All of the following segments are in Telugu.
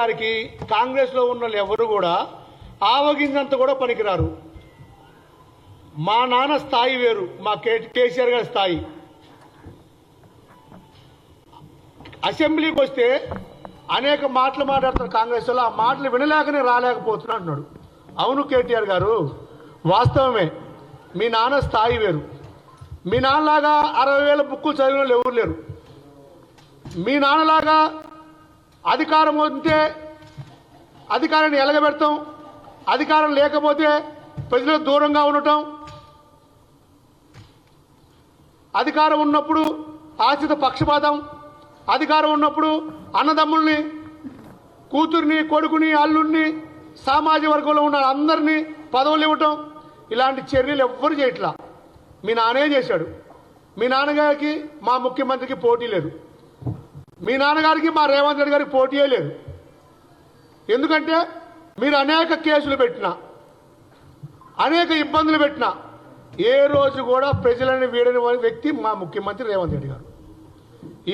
గారికి కాంగ్రెస్లో ఉన్న వాళ్ళు ఎవరు కూడా ఆవగింజంత కూడా పనికిరారు. మా నాన్న స్థాయి వేరు మా కే కేసీఆర్ గారి స్థాయి. అసెంబ్లీకి వస్తే అనేక మాటలు మాట్లాడతారు కాంగ్రెస్ వాళ్ళు ఆ మాటలు వినలేకనే రాలేకపోతున్నా అంటున్నాడు. అవును కేటీఆర్ గారు వాస్తవమే మీ నాన్న స్థాయి వేరు. మీ నాన్నలాగా అరవై వేల బుక్కులు చదివిన వాళ్ళు ఎవరు లేరు. మీ నాన్నలాగా అధికారం ఉంటే అధికారాన్ని ఎలగబెడతాం. అధికారం లేకపోతే ప్రజలకు దూరంగా ఉండటం. అధికారం ఉన్నప్పుడు ఆశ్రిత పక్షపాతం. అధికారం ఉన్నప్పుడు అన్నదమ్ముల్ని కూతుర్ని కొడుకుని అల్లుడిని సామాజిక వర్గంలో ఉన్న అందరినీ పదవులు ఇవ్వటం. ఇలాంటి చర్యలు ఎవ్వరు చేయట్లా. మీ నాన్నే చేశాడు. మీ నాన్నగారికి మా ముఖ్యమంత్రికి పోటీ లేదు. మీ నాన్నగారికి మా రేవంత్ రెడ్డి గారికి పోటీ లేదు. ఎందుకంటే మీరు అనేక కేసులు పెట్టినా అనేక ఇబ్బందులు పెట్టినా ఏ రోజు కూడా ప్రజలని వీడని వ్యక్తి మా ముఖ్యమంత్రి రేవంత్ రెడ్డి గారు.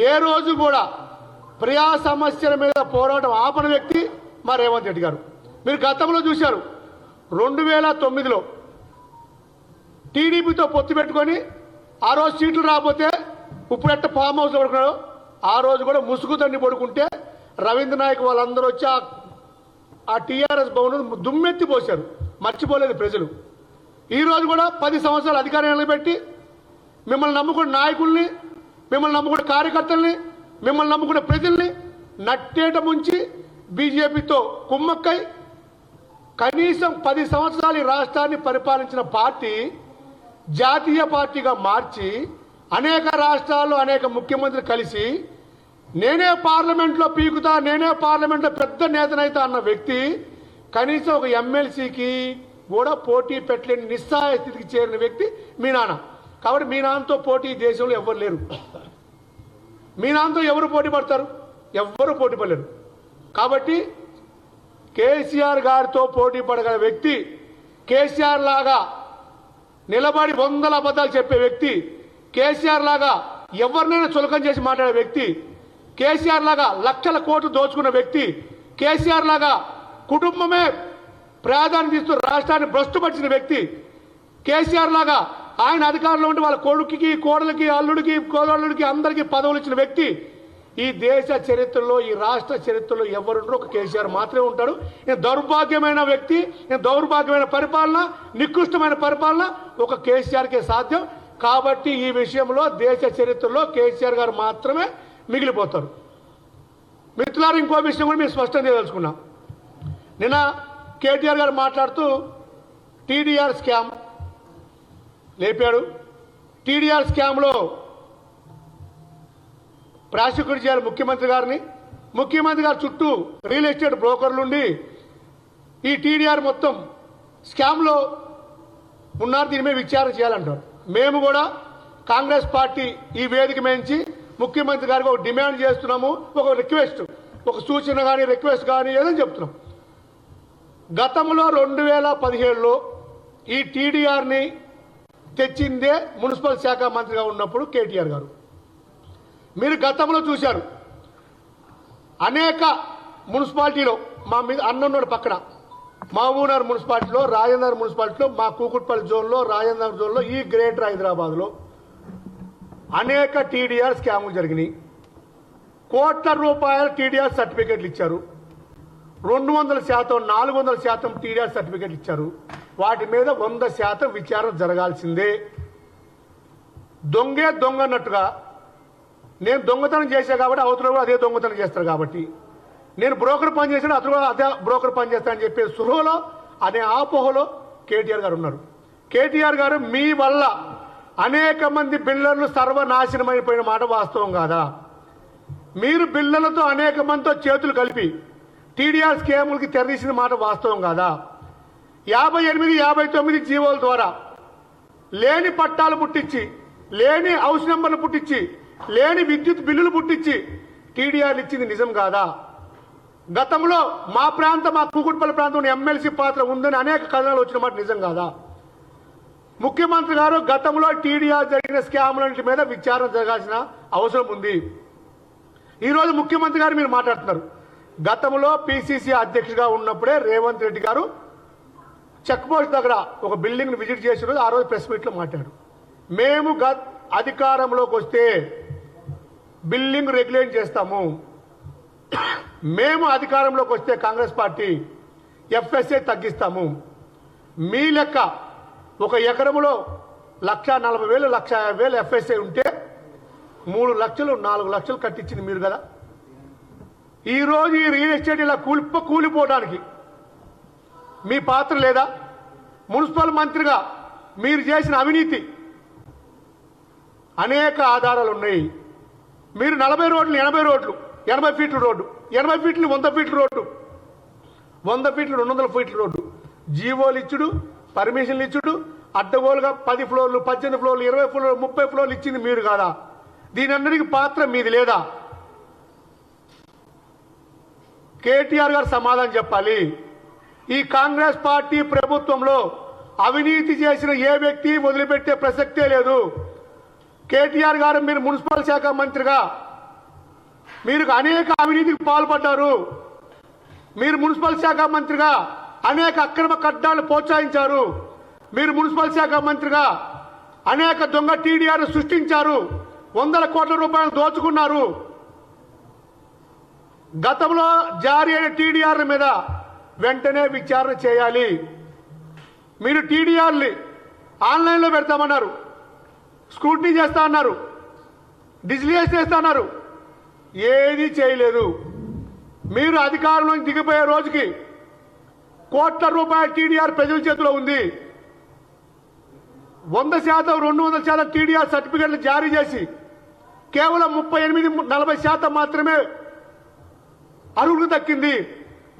ఏ రోజు కూడా ప్రజా సమస్యల మీద పోరాటం ఆపని వ్యక్తి మా రేవంత్ రెడ్డి గారు. మీరు గతంలో చూశారు రెండు వేల తొమ్మిదిలో టీడీపీతో పొత్తు పెట్టుకొని ఆ రోజు సీట్లు రాకపోతే ఇప్పుడు ఎట్ట ఫామ్ హౌస్లో పడుకున్నాడు? ఆ రోజు కూడా ముసుగు తండ్రి పడుకుంటే రవీంద్ర నాయక్ వాళ్ళందరూ వచ్చి ఆ- టీఆర్ఎస్ భవన్ దుమ్మెత్తి పోశారు. మర్చిపోలేదు ప్రజలు. ఈ రోజు కూడా పది సంవత్సరాలు అధికారం నిలబెట్టి మిమ్మల్ని నమ్ముకున్న నాయకుల్ని మిమ్మల్ని నమ్ముకున్న కార్యకర్తల్ని మిమ్మల్ని నమ్ముకున్న ప్రజల్ని నట్టేట ముంచి బీజేపీతో కుమ్మక్కై కనీసం పది సంవత్సరాలు ఈ రాష్ట్రాన్ని పరిపాలించిన పార్టీ జాతీయ పార్టీగా మార్చి అనేక రాష్ట్రాల్లో అనేక ముఖ్యమంత్రులు కలిసి నేనే పార్లమెంట్లో పీకుతా నేనే పార్లమెంట్లో పెద్ద నేతనైతా అన్న వ్యక్తి కనీసం ఒక ఎమ్మెల్సీకి కూడా పోటీ పెట్టలేని నిస్సహాయ స్థితికి చేరిన వ్యక్తి మీ నాన్న. కాబట్టి మీ నాన్నతో పోటీ దేశంలో ఎవరు లేరు. మీ నాన్నతో ఎవరు పోటీ పడతారు? ఎవ్వరు పోటీ పడలేరు. కాబట్టి కేసీఆర్ గారితో పోటీ పడగల వ్యక్తి కేసీఆర్ లాగా నిలబడి వందల అబద్ధాలు చెప్పే వ్యక్తి కేసీఆర్ లాగా ఎవరినైనా చులకం చేసి మాట్లాడే వ్యక్తి కేసీఆర్ లాగా లక్షల కోట్లు దోచుకున్న వ్యక్తి కేసీఆర్ లాగా కుటుంబమే ప్రాధాన్యత ఇస్తూ రాష్ట్రాన్ని భ్రష్టుపరిచిన వ్యక్తి కేసీఆర్ లాగా ఆయన అధికారంలో ఉండి వాళ్ళ కొడుకుకి కోడలికి అల్లుడికి కోడళ్ళుడికి అందరికీ పదవులు ఇచ్చిన వ్యక్తి ఈ దేశ చరిత్రలో ఈ రాష్ట్ర చరిత్రలో ఎవరుండరు? ఒక కేసీఆర్ మాత్రమే ఉంటాడు. నేను దౌర్భాగ్యమైన వ్యక్తి నేను దౌర్భాగ్యమైన పరిపాలన నికృష్టమైన పరిపాలన ఒక కేసీఆర్కే సాధ్యం. కాబట్టి ఈ విషయంలో దేశ చరిత్రలో కేసీఆర్ గారు మాత్రమే మిగిలిపోతారు. మిత్రులారు ఇంకో విషయం కూడా మేము స్పష్టం చేయదలుచుకున్నాం నిన్న కేటీఆర్ గారు మాట్లాడుతూ టీడీఆర్ స్కామ్ లేపాడు. టీడీఆర్ స్కామ్లో ప్రాసిక్యూట్ చేయాలి ముఖ్యమంత్రి గారిని. ముఖ్యమంత్రి గారి చుట్టూ రియల్ ఎస్టేట్ బ్రోకర్లుండి ఈ టీడీఆర్ మొత్తం స్కామ్లో ఉన్నారు దీని మీద విచారణ చేయాలంటారు. మేము కూడా కాంగ్రెస్ పార్టీ ఈ వేదిక మేంచి ముఖ్యమంత్రి గారికి ఒక డిమాండ్ చేస్తున్నాము ఒక రిక్వెస్ట్ ఒక సూచన కానీ రిక్వెస్ట్ కానీ ఏదని చెప్తున్నాం. గతంలో రెండు వేల పదిహేడులో ఈ టీడీఆర్ని తెచ్చిందే మున్సిపల్ శాఖ మంత్రిగా ఉన్నప్పుడు కేటీఆర్ గారు. మీరు గతంలో చూశారు అనేక మున్సిపాలిటీలో మా మీద అన్నున్నాడు పక్కన. మహబూబ్నగర్ మున్సిపాలిటీలో రాజేంద్ర మున్సిపాలిటీలో మా కూకుట్పల్లి జోన్లో రాజేంద్ర జోన్లో ఈ గ్రేటర్ హైదరాబాద్లో. అనేక టీడీఆర్ స్కాములు జరిగినాయి. కోట్ల రూపాయల టీడీఆర్ సర్టిఫికెట్లు ఇచ్చారు. రెండు వందల శాతం నాలుగు వందల శాతం టీడీఆర్ సర్టిఫికెట్లు ఇచ్చారు. వాటి మీద వంద శాతం విచారణ జరగాల్సిందే. దొంగే దొంగ అన్నట్టుగా నేను దొంగతనం చేశా కాబట్టి అవతల కూడా అదే దొంగతనం చేస్తారు కాబట్టి. నేను బ్రోకర్ పని చేశాను అతను కూడా అదే బ్రోకర్ పని చేస్తానని చెప్పే సులువులో అనే ఆపోహలో కేటీఆర్ గారు ఉన్నారు. కేటీఆర్ గారు మీ వల్ల అనేక మంది బిల్డర్లు సర్వనాశనమైపోయిన మాట వాస్తవం కాదా? మీరు బిల్లలతో అనేక మందితో చేతులు కలిపి టీడీఆర్ స్కీములకి తెరదీసిన మాట వాస్తవం కాదా? యాభై ఎనిమిది యాభై తొమ్మిది జీవోల ద్వారా లేని పట్టాలు పుట్టించి లేని హౌస్ నెంబర్లు పుట్టించి లేని విద్యుత్ బిల్లులు పుట్టించి టీడీఆర్లు ఇచ్చింది నిజం కాదా? గతంలో మా ప్రాంతం మా కూకుట్పల్లి ప్రాంతంలో ఎమ్మెల్సీ పాత్ర ఉందని అనేక కథనాలు వచ్చిన మాట నిజం కాదా? ముఖ్యమంత్రి గారు గతంలో టీడీఆర్ జరిగిన స్కాములన్నింటి మీద విచారణ జరగాల్సిన అవసరం ఉంది. ఈరోజు ముఖ్యమంత్రి గారు మీరు మాట్లాడుతున్నారు. గతంలో పిసిసి అధ్యక్షుడిగా ఉన్నప్పుడే రేవంత్ రెడ్డి గారు చెక్ పోస్ట్ దగ్గర ఒక బిల్డింగ్ విజిట్ చేసిన రోజు ఆ రోజు ప్రెస్ మీట్లో మాట్లాడు మేము గ అధికారంలోకి వస్తే బిల్డింగ్ రెగ్యులేట్ చేస్తాము. మేము అధికారంలోకి వస్తే కాంగ్రెస్ పార్టీ ఎఫ్ఎస్ఏ తగ్గిస్తాము. మీ లెక్క ఒక ఎకరములో లక్ష నలభై వేలు లక్ష యాభై వేలు ఎఫ్ఎస్ఐ ఉంటే మూడు లక్షలు నాలుగు లక్షలు కట్టించింది మీరు కదా. ఈరోజు ఈ రియల్ ఎస్టేట్ ఇలా కూలిపో కూలిపోవడానికి మీ పాత్ర లేదా? మున్సిపల్ మంత్రిగా మీరు చేసిన అవినీతి. అనేక ఆధారాలు ఉన్నాయి. మీరు నలభై రోడ్లు ఎనభై రోడ్లు ఎనభై ఫీట్ల రోడ్డు ఎనభై ఫీట్లు వంద ఫీట్ల రోడ్డు వంద ఫీట్లు రెండు వందల ఫీట్ల రోడ్డు జీవోలు ఇచ్చుడు పర్మిషన్లు ఇచ్చుడు అడ్డగోలుగా పది ఫ్లోర్లు పద్దెనిమిది ఫ్లోర్లు ఇరవై ఫ్లోర్లు ముప్పై ఫ్లోర్లు ఇచ్చింది మీరు కాదా? దీనన్నిటికీ పాత్ర మీది లేదా? కేటీఆర్ గారు సమాధానం చెప్పాలి. ఈ కాంగ్రెస్ పార్టీ ప్రభుత్వంలో అవినీతి చేసిన ఏ వ్యక్తి వదిలిపెట్టే ప్రసక్తే లేదు. కేటీఆర్ గారు మీరు మున్సిపల్ శాఖ మంత్రిగా మీరు అనేక అవినీతికి పాల్పడ్డారు. మీరు మున్సిపల్ శాఖ మంత్రిగా అనేక అక్రమ కట్టాలు ప్రోత్సహించారు. మీరు మున్సిపల్ శాఖ మంత్రిగా అనేక దొంగ టీడీఆర్ సృష్టించారు. వందల కోట్ల రూపాయలు దోచుకున్నారు. గతంలో జారీ అయిన టీడీఆర్ మీద వెంటనే విచారణ చేయాలి. మీరు టీడీఆర్ని ఆన్లైన్లో పెడతామన్నారు. స్క్రూటినీ చేస్తా అన్నారు. డిజిటలైజ్ చేస్తా అన్నారు. ఏది చేయలేదు. మీరు అధికారంలో దిగిపోయే రోజుకి కోట్ల రూపాయల టీడీఆర్ ప్రజల చేతిలో ఉంది. వంద శాతం రెండు వందల శాతం టీడీఆర్ సర్టిఫికెట్లు జారీ చేసి కేవలం ముప్పై ఎనిమిది నలభై శాతం మాత్రమే అర్హులకు దక్కింది.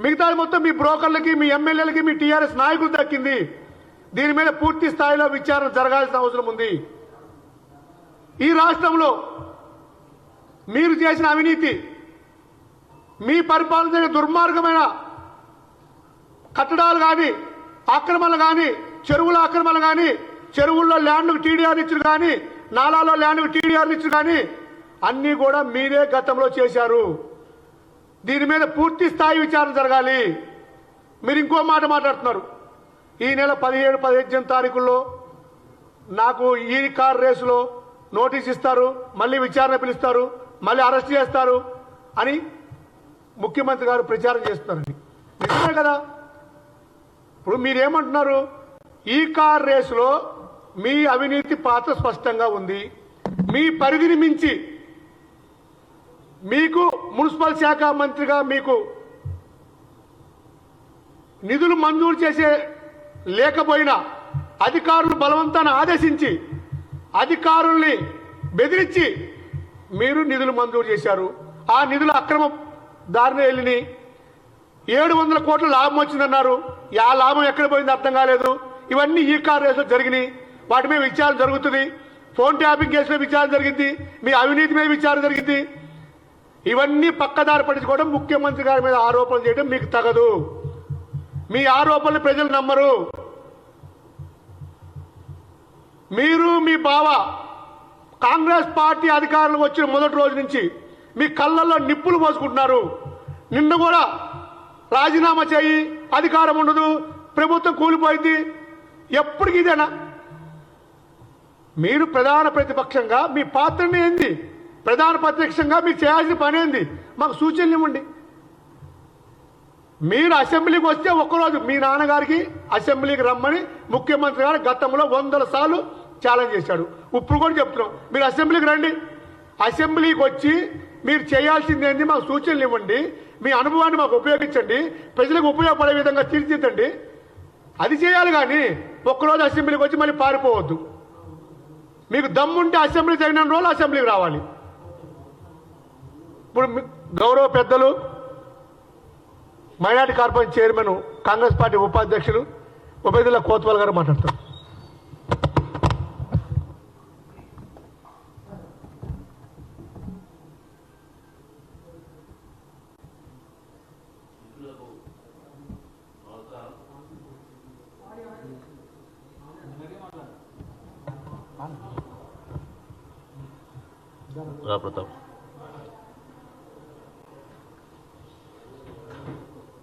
మిగతా మొత్తం మీ బ్రోకర్లకి మీ ఎమ్మెల్యేలకి మీ టీఆర్ఎస్ నాయకులు దక్కింది. దీని మీద పూర్తి స్థాయిలో విచారణ జరగాల్సిన అవసరం ఉంది. ఈ రాష్ట్రంలో మీరు చేసిన అవినీతి మీ పరిపాలన దుర్మార్గమైన కట్టడాలు కానీ ఆక్రమణలు కానీ చెరువుల ఆక్రమణలు కానీ చెరువుల్లో ల్యాండ్కు టీడీఆర్ ఇచ్చారు కానీ నాలాలో ల్యాండ్కు టీడీఆర్ ఇచ్చారు కానీ అన్నీ కూడా మీరే గతంలో చేశారు. దీని మీద పూర్తి స్థాయి విచారణ జరగాలి. మీరు ఇంకో మాట మాట్లాడుతున్నారు. ఈ నెల పదిహేడు పదిహేను తారీఖుల్లో నాకు ఈ కార్ రేసులో నోటీస్ ఇస్తారు మళ్ళీ విచారణ పిలుస్తారు మళ్ళీ అరెస్ట్ చేస్తారు అని ముఖ్యమంత్రి గారు ప్రచారం చేస్తున్నారండి నిజమే కదా? ఇప్పుడు మీరేమంటున్నారు? ఈ కార్ రేసులో మీ అవినీతి పాత్ర స్పష్టంగా ఉంది. మీ పరిధిని మించి మీకు మున్సిపల్ శాఖ మంత్రిగా మీకు నిధులు మంజూరు చేసే లేకపోయినా అధికారులు బలవంతాన్ని ఆదేశించి అధికారుల్ని బెదిరించి మీరు నిధులు మంజూరు చేశారు. ఆ నిధులు అక్రమ దారిని వెళ్ళినాయి ఏడు వందల కోట్ల లాభం వచ్చిందన్నారు. ఆ లాభం ఎక్కడ పోయింది అర్థం కాలేదు. ఇవన్నీ ఈ కార్ రేసులు జరిగినాయి. వాటి మీద విచారణ జరుగుతుంది. ఫోన్ ట్యాపింగ్ కేసులో విచారణ జరిగింది. మీ అవినీతి మీద విచారణ జరిగింది. ఇవన్నీ పక్కదారి పట్టించుకోవడం ముఖ్యమంత్రి గారి మీద ఆరోపణలు చేయడం మీకు తగదు. మీ ఆరోపణలు ప్రజలు నమ్మరు. మీరు మీ బావ కాంగ్రెస్ పార్టీ అధికారులు వచ్చిన మొదటి రోజు నుంచి మీ కళ్ళల్లో నిప్పులు పోసుకుంటున్నారు నిన్న కూడా రాజీనామా చేయి అధికారం ఉండదు ప్రభుత్వం కూలిపోయింది. ఎప్పటికి ఇదేనా? మీరు ప్రధాన ప్రతిపక్షంగా మీ పాత్రని ఏంది? ప్రధాన ప్రతిపక్షంగా మీరు చేయాల్సిన పని ఏంది? మాకు సూచనలు ఇవ్వండి. మీరు అసెంబ్లీకి వస్తే ఒక్కరోజు మీ నాన్నగారికి అసెంబ్లీకి రమ్మని ముఖ్యమంత్రి గారు గతంలో వందల సార్లు ఛాలెంజ్ చేశాడు. ఇప్పుడు కూడా చెప్తున్నాం. మీరు అసెంబ్లీకి రండి. అసెంబ్లీకి వచ్చి మీరు చేయాల్సింది ఏంది? మాకు సూచనలు ఇవ్వండి. మీ అనుభవాన్ని మాకు ఉపయోగించండి. ప్రజలకు ఉపయోగపడే విధంగా తీర్చిద్దండి అది చేయాలి కానీ ఒక్కరోజు అసెంబ్లీకి వచ్చి మళ్ళీ పారిపోవద్దు. మీకు దమ్ముంటే అసెంబ్లీ జరిగిన రోజులు అసెంబ్లీకి రావాలి. ఇప్పుడు గౌరవ పెద్దలు minority corporation chairman Congress party ఉపాధ్యక్షులు ఉబైదుల్లా కోత్వాల్ గారు మాట్లాడతారు. రా ప్రతాప్.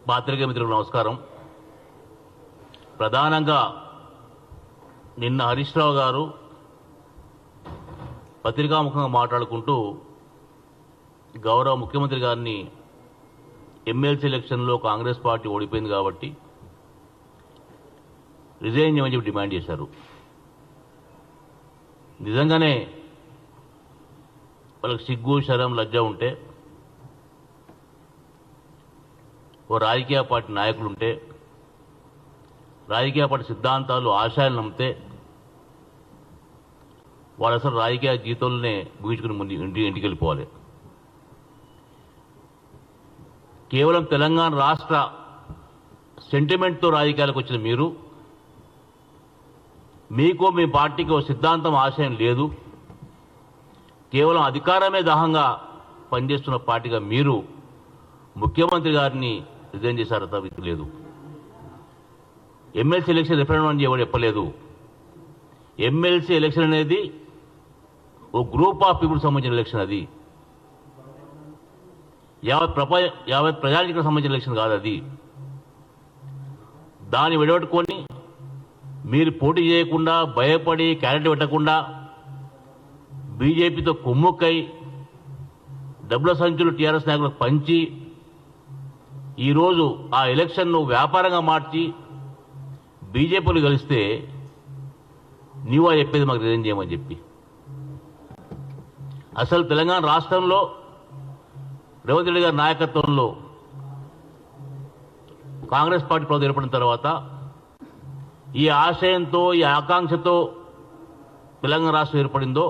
పాత్రికేయ మిత్రులకు నమస్కారం. ప్రధానంగా నిన్న హరీష్ రావు గారు పత్రికాముఖంగా మాట్లాడుకుంటూ గౌరవ ముఖ్యమంత్రి గారిని ఎమ్మెల్సీ ఎలక్షన్లో కాంగ్రెస్ పార్టీ ఓడిపోయింది కాబట్టి రిజైన్ చేయమని చెప్పి డిమాండ్ చేశారు. నిజంగానే వాళ్ళకి సిగ్గు శరం లజ్జ ఉంటే ఓ రాజకీయ పార్టీ నాయకులు ఉంటే రాజకీయ పార్టీ సిద్ధాంతాలు ఆశయాలు నమ్మితే వాళ్ళు అసలు రాజకీయ జీతంలోనే ముగించుకుని ముందు ఇంటి ఇంటికి వెళ్ళిపోవాలి. కేవలం తెలంగాణ రాష్ట్ర సెంటిమెంట్తో రాజకీయాలకు వచ్చిన మీరు మీకు మీ పార్టీకి ఓ సిద్ధాంతం ఆశయం లేదు. కేవలం అధికారమే దాహంగా పనిచేస్తున్న పార్టీగా మీరు ముఖ్యమంత్రి గారిని రిజైన్ చేశారు తప్ప లేదు. ఎమ్మెల్సీ ఎలక్షన్ రిఫరెండం అని ఎవరు చెప్పలేదు. ఎమ్మెల్సీ ఎలక్షన్ అనేది ఓ గ్రూప్ ఆఫ్ పీపుల్ సంబంధించిన ఎలక్షన్ అది. యావత్ ప్రపంచ యావత్ ప్రజానికి సంబంధించిన ఎలక్షన్ కాదు అది. దాన్ని విడగొట్టుకొని మీరు పోటీ చేయకుండా భయపడి క్యారెట్ పెట్టకుండా బీజేపీతో కొమ్ముక్కై డబ్బుల సంచులు టీఆర్ఎస్ నాయకులకు పంచి ఈరోజు ఆ ఎలక్షన్ను వ్యాపారంగా మార్చి బీజేపీలు కలిస్తే నీవా చెప్పేది మాకు రిజైన్ చేయమని చెప్పి. అసలు తెలంగాణ రాష్ట్రంలో రేవంత్ రెడ్డి గారి నాయకత్వంలో కాంగ్రెస్ పార్టీ ప్రభుత్వం ఏర్పడిన తర్వాత ఈ ఆశయంతో ఈ ఆకాంక్షతో తెలంగాణ రాష్ట్రం ఏర్పడిందో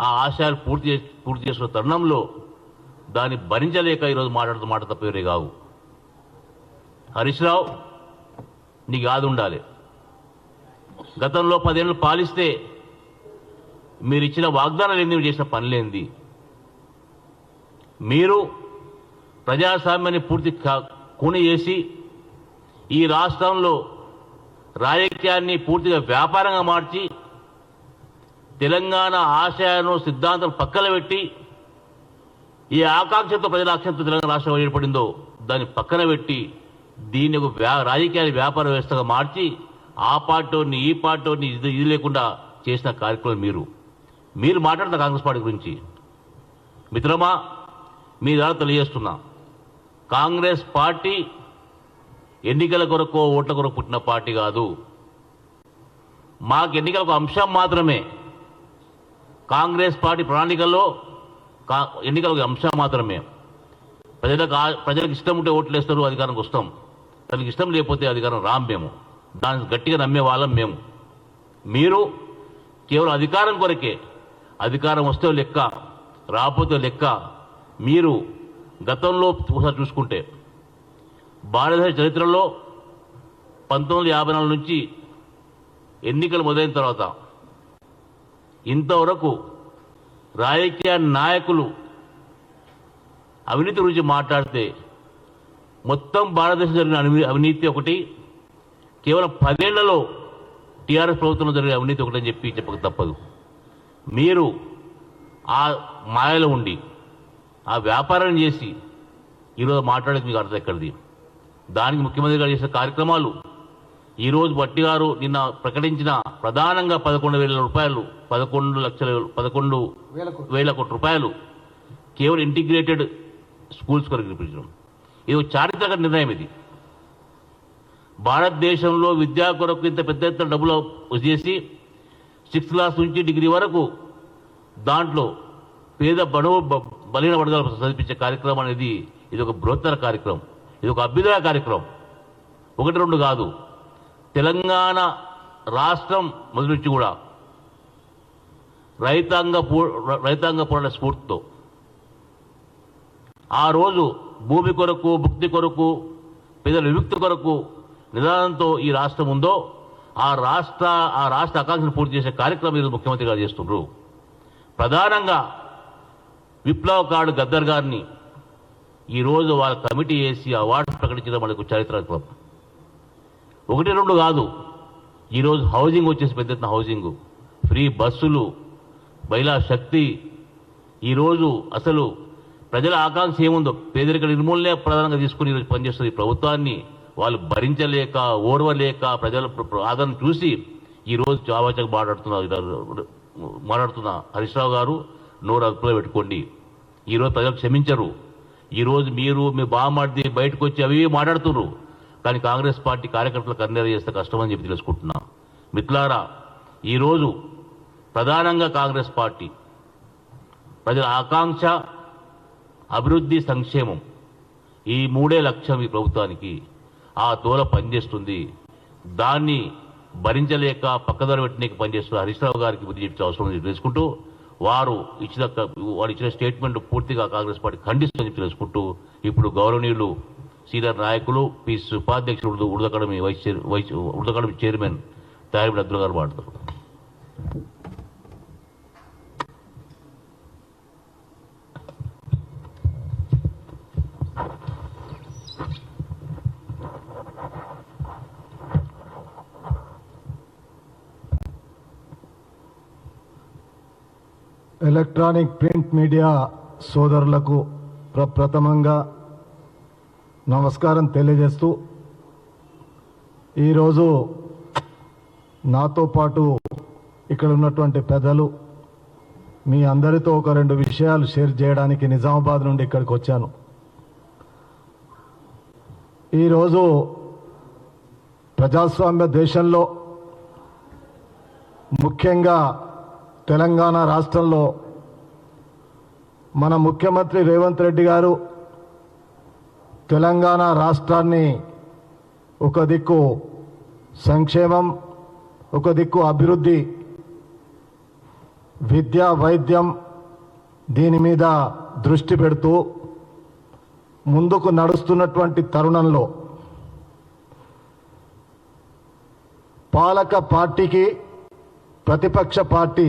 ఆ ఆశయాలు పూర్తి పూర్తి చేసిన తరుణంలో దాన్ని భరించలేక ఈరోజు మాట్లాడుతూ మాట తప్పేరే కావు హరీష్ రావు నీకు ఆది ఉండాలి. గతంలో పదేళ్ళు పాలిస్తే మీరు ఇచ్చిన వాగ్దానాలు ఏంది మీరు చేసిన పనులేంది మీరు ప్రజాస్వామ్యాన్ని పూర్తి కూని చేసి ఈ రాష్ట్రంలో రాజకీయాన్ని పూర్తిగా వ్యాపారంగా మార్చి తెలంగాణ ఆశయాలను సిద్ధాంతం పక్కన పెట్టి ఈ ఆకాంక్షతో ప్రజల ఆకాంక్షతో తెలంగాణ రాష్ట్రం ఏర్పడిందో దాన్ని పక్కన పెట్టి దీన్ని ఒక వ్యా రాజకీయాన్ని వ్యాపార వ్యవస్థగా మార్చి ఆ పార్టీని ఈ పార్టీని ఇది ఇది లేకుండా చేసిన కార్యక్రమం మీరు. మీరు మాట్లాడుతున్న కాంగ్రెస్ పార్టీ గురించి. మిత్రమా మీ ద్వారా తెలియజేస్తున్నా. కాంగ్రెస్ పార్టీ ఎన్నికల కొరకు ఓట్ల కొరకు పుట్టిన పార్టీ కాదు. మాకు ఎన్నికలకు అంశం మాత్రమే. కాంగ్రెస్ పార్టీ ప్రణాళికల్లో కా- ఎన్నికలకు అంశం మాత్రమే. ప్రజలకు ప్రజలకు ఇష్టం ఉంటే ఓట్లు వేస్తారు అధికారానికి వస్తాం. తనకి ఇష్టం లేకపోతే అధికారం రాం మేము. దాన్ని గట్టిగా నమ్మే వాళ్ళం మేము. మీరు కేవలం అధికారం కొరకే అధికారం వస్తే లెక్క రాకపోతే లెక్క మీరు గతంలో ఒకసారి చూసుకుంటే భారతదేశ చరిత్రలో పంతొమ్మిది వందల యాభై నాలుగు నుంచి ఎన్నికలు మొదలైన తర్వాత ఇంతవరకు రాజకీయ నాయకులు అవినీతి గురించి మాట్లాడితే మొత్తం భారతదేశం జరిగిన అవినీతి ఒకటి కేవలం పదేళ్ళలో టీఆర్ఎస్ ప్రభుత్వంలో జరిగిన అవినీతి ఒకటి అని చెప్పి చెప్పక తప్పదు. మీరు ఆ మాయలో ఉండి ఆ వ్యాపారం చేసి ఈరోజు మాట్లాడేది మీకు అర్థం ఎక్కడిది? దానికి ముఖ్యమంత్రి గారు చేసిన కార్యక్రమాలు. ఈరోజు బట్టి గారు నిన్న ప్రకటించిన ప్రధానంగా పదకొండు వేల రూపాయలు పదకొండు లక్షల పదకొండు వేల కోట్ల. రూపాయలు కేవలం ఇంటిగ్రేటెడ్ స్కూల్స్ కొరకు ఇప్పించడం ఇది ఒక చారిత్రక నిర్ణయం ఇది. భారతదేశంలో విద్యా కొరకు ఇంత పెద్ద ఎత్తున డబ్బులు చేసి సిక్స్త్ క్లాస్ నుంచి డిగ్రీ వరకు దాంట్లో పేద బడుగు బ- బలహీన వర్గాలకు చదివించే కార్యక్రమం అనేది ఇది ఒక బృహత్తర కార్యక్రమం. ఇది ఒక అభ్యుదయ కార్యక్రమం. ఒకటి రెండు కాదు. తెలంగాణ రాష్ట్రం మొదటి కూడా రైతాంగ రైతాంగ పోరాట స్ఫూర్తితో. ఆ రోజు భూమి కొరకు భుక్తి కొరకు పేదల విముక్తి కొరకు నిదానంతో ఈ రాష్ట్రం ఉందో ఆ రాష్ట్ర ఆ రాష్ట్ర ఆకాంక్షను పూర్తి చేసే కార్యక్రమం ఈరోజు ముఖ్యమంత్రి గారు చేస్తున్నారు ప్రధానంగా విప్లవ కాడు గద్దర్ గారిని ఈరోజు వాళ్ళ కమిటీ వేసి అవార్డు ప్రకటించడం మనకు చరిత్రాత్మకం. ఒకటి రెండు కాదు. ఈరోజు హౌసింగ్ వచ్చేసి పెద్ద ఎత్తున హౌసింగ్. ఫ్రీ బస్సులు మహిళా శక్తి. ఈరోజు అసలు ప్రజల ఆకాంక్ష ఏముందో? పేదరిక నిర్మూలనే ప్రధానంగా తీసుకుని ఈరోజు పనిచేస్తుంది ఈ ప్రభుత్వాన్ని. వాళ్ళు భరించలేక ఓర్వలేక ప్రజల ఆదరణ చూసి ఈరోజు చావాచక మాట్లాడుతున్నారు మాట్లాడుతున్న హరీష్ రావు గారు నోరు అదుపులో పెట్టుకోండి. ఈరోజు ప్రజలు క్షమించరు. ఈరోజు మీరు మీ బామాడిది బయటకు వచ్చి అవి మాట్లాడుతున్నారు కానీ కాంగ్రెస్ పార్టీ కార్యకర్తలకు అన్యాయం చేస్తే కష్టమని చెప్పి తెలుసుకుంటున్నా. మిత్రులారా ఈరోజు ప్రధానంగా కాంగ్రెస్ పార్టీ ప్రజల ఆకాంక్ష అభివృద్ధి సంక్షేమం ఈ మూడే లక్ష్యం ఈ ప్రభుత్వానికి ఆ తోల పనిచేస్తుంది. దాన్ని భరించలేక పక్కదారి పెట్టినకి పనిచేస్తున్న హరీష్రావు గారికి బుద్ధి చెప్పే అవసరం తెలుసుకుంటూ వారు ఇచ్చిన వారు ఇచ్చిన స్టేట్మెంట్ పూర్తిగా కాంగ్రెస్ పార్టీ ఖండిస్తుందని తెలుసుకుంటూ ఇప్పుడు గౌరవనీయులు సీనియర్ నాయకులు పీస్ ఉపాధ్యక్షుడు Urdu academy vice chair vice Urdu academy chairman తయారీ అబ్దుల్ గారు మాట్లాడతారు ఎలక్ట్రానిక్ ప్రింట్ మీడియా సోదరులకు ప్రప్రథమంగా నమస్కారం తెలియజేస్తూ ఈరోజు నాతో పాటు ఇక్కడ ఉన్నటువంటి పెద్దలు మీ అందరితో ఒక రెండు విషయాలు షేర్ చేయడానికి నిజామాబాద్ నుండి ఇక్కడికి వచ్చాను. ఈరోజు ప్రజాస్వామ్య దేశంలో ముఖ్యంగా తెలంగాణ రాష్ట్రంలో మన ముఖ్యమంత్రి రేవంత్ రెడ్డి గారు తెలంగాణ రాష్ట్రాన్ని ఒక దిక్కు సంక్షేమం ఒక దిక్కు అభివృద్ధి విద్య వైద్యం దీని మీద దృష్టి పెడుతూ ముందుకు నడుస్తున్నటువంటి తరుణంలో పాలక పార్టీకి ప్రతిపక్ష పార్టీ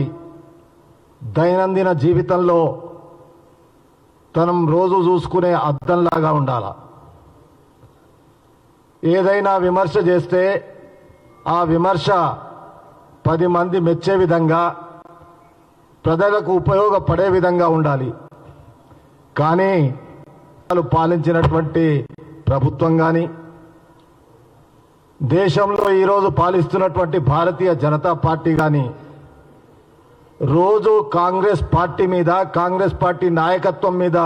దైనందిన జీవితంలో తనం రోజు చూసుకునే అద్దంలాగా ఉండాల? ఏదైనా విమర్శ చేస్తే ఆ విమర్శ పది మంది మెచ్చే విధంగా ప్రజలకు ఉపయోగపడే విధంగా ఉండాలి. కానీ వాళ్ళు పాలించినటువంటి ప్రభుత్వం కానీ దేశంలో ఈరోజు పాలిస్తున్నటువంటి భారతీయ జనతా పార్టీ కానీ రోజు కాంగ్రెస్ పార్టీ మీద కాంగ్రెస్ పార్టీ నాయకత్వం మీద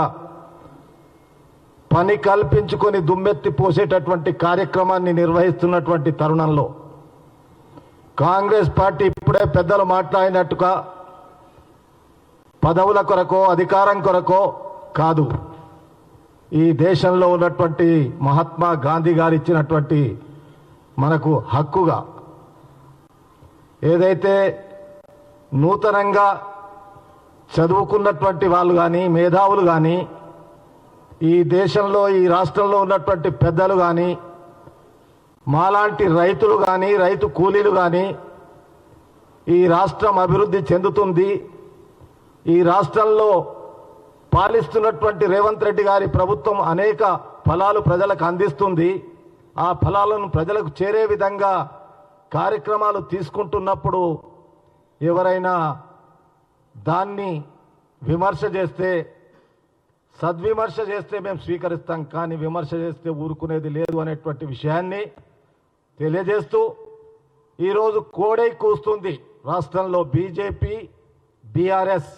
పని కల్పించుకొని దుమ్మెత్తి పోసేటటువంటి కార్యక్రమాన్ని నిర్వహిస్తున్నటువంటి తరుణంలో కాంగ్రెస్ పార్టీ ఇప్పుడే పెద్దలు మాట్లాడినట్టుగా పదవుల కొరకో అధికారం కొరకో కాదు. ఈ దేశంలో ఉన్నటువంటి మహాత్మా గాంధీ గారు ఇచ్చినటువంటి మనకు హక్కుగా ఏదైతే నూతనంగా చదువుకున్నటువంటి వాళ్ళు కానీ మేధావులు కానీ ఈ దేశంలో ఈ రాష్ట్రంలో ఉన్నటువంటి పెద్దలు కానీ మాలాంటి రైతులు కానీ రైతు కూలీలు కానీ ఈ రాష్ట్రం అభివృద్ధి చెందుతుంది. ఈ రాష్ట్రంలో పాలిస్తున్నటువంటి రేవంత్ రెడ్డి గారి ప్రభుత్వం అనేక ఫలాలు ప్రజలకు అందిస్తుంది. ఆ ఫలాలను ప్రజలకు చేరే విధంగా కార్యక్రమాలు తీసుకుంటున్నప్పుడు ఎవరైనా దాన్ని విమర్శ చేస్తే సద్విమర్శ చేస్తే మేము స్వీకరిస్తాం కానీ విమర్శ చేస్తే ఊరుకునేది లేదు అనేటువంటి విషయాన్ని తెలియజేస్తూ ఈరోజు కోడై కూస్తుంది రాష్ట్రంలో బీజేపీ బీఆర్ఎస్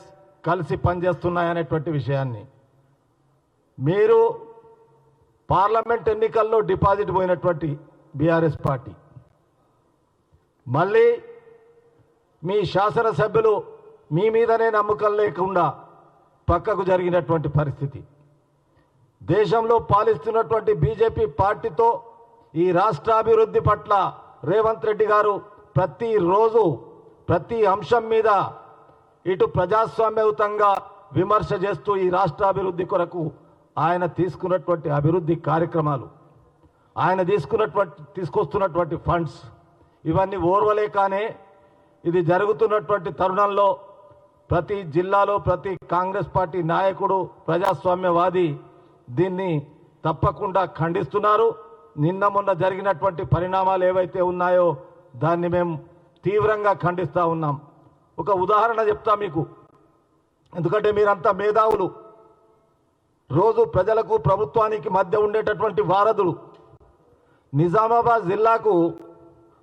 కలిసి పనిచేస్తున్నాయనేటువంటి విషయాన్ని. మీరు పార్లమెంట్ ఎన్నికల్లో డిపాజిట్ పోయినటువంటి బీఆర్ఎస్ పార్టీ. మళ్ళీ మీ శాసనసభ్యులు మీ మీదనే నమ్మకం లేకుండా పక్కకు జరిగినటువంటి పరిస్థితి. దేశంలో పాలిస్తున్నటువంటి బీజేపీ పార్టీతో ఈ రాష్ట్రాభివృద్ధి పట్ల రేవంత్ రెడ్డి గారు ప్రతిరోజు ప్రతి అంశం మీద ఇటు ప్రజాస్వామ్యయుతంగా విమర్శ చేస్తూ ఈ రాష్ట్రాభివృద్ధి కొరకు ఆయన తీసుకున్నటువంటి అభివృద్ధి కార్యక్రమాలు ఆయన తీసుకున్నటువంటి తీసుకొస్తున్నటువంటి ఫండ్స్ ఇవన్నీ ఓర్వలేకనే ఇది జరుగుతున్నటువంటి తరుణంలో ప్రతి జిల్లాలో ప్రతి కాంగ్రెస్ పార్టీ నాయకుడు ప్రజాస్వామ్యవాది దీన్ని తప్పకుండా ఖండిస్తున్నారు. నిన్న మొన్న జరిగినటువంటి పరిణామాలు ఏవైతే ఉన్నాయో దాన్ని మేము తీవ్రంగా ఖండిస్తూ ఉన్నాం. ఒక ఉదాహరణ చెప్తా మీకు. ఎందుకంటే మీరంతా మేధావులు. రోజు ప్రజలకు ప్రభుత్వానికి మధ్య ఉండేటటువంటి వారధులు. నిజామాబాద్ జిల్లాకు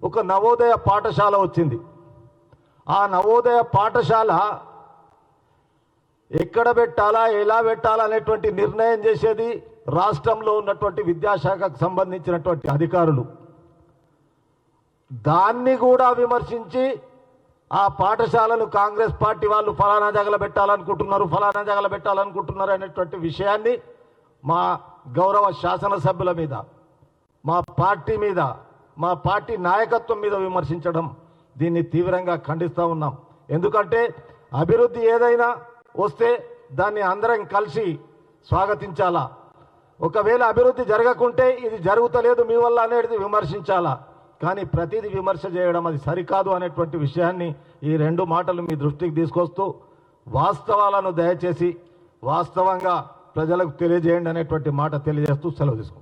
ఒక నవోదయ పాఠశాల వచ్చింది. ఆ నవోదయ పాఠశాల ఎక్కడ పెట్టాలా ఎలా పెట్టాలా అనేటువంటి నిర్ణయం చేసేది రాష్ట్రంలో ఉన్నటువంటి విద్యాశాఖకు సంబంధించినటువంటి అధికారులు. దాన్ని కూడా విమర్శించి ఆ పాఠశాలను కాంగ్రెస్ పార్టీ వాళ్ళు ఫలానా జగల పెట్టాలనుకుంటున్నారు ఫలానా జగల పెట్టాలనుకుంటున్నారు అనేటువంటి విషయాన్ని మా గౌరవ శాసనసభ్యుల మీద మా పార్టీ మీద మా పార్టీ నాయకత్వం మీద విమర్శించడం దీన్ని తీవ్రంగా ఖండిస్తూ ఉన్నాం. ఎందుకంటే అభివృద్ధి ఏదైనా వస్తే దాన్ని అందరం కలిసి స్వాగతించాలా. ఒకవేళ అభివృద్ధి జరగకుంటే ఇది జరుగుతలేదు మీ వల్ల అనేది విమర్శించాలా. కానీ ప్రతిదీ విమర్శ చేయడం అది సరికాదు అనేటువంటి విషయాన్ని ఈ రెండు మాటలు మీ దృష్టికి తీసుకొస్తూ వాస్తవాలను దయచేసి వాస్తవంగా ప్రజలకు తెలియజేయండి అనేటువంటి మాట తెలియజేస్తూ సెలవు తీసుకుంటాం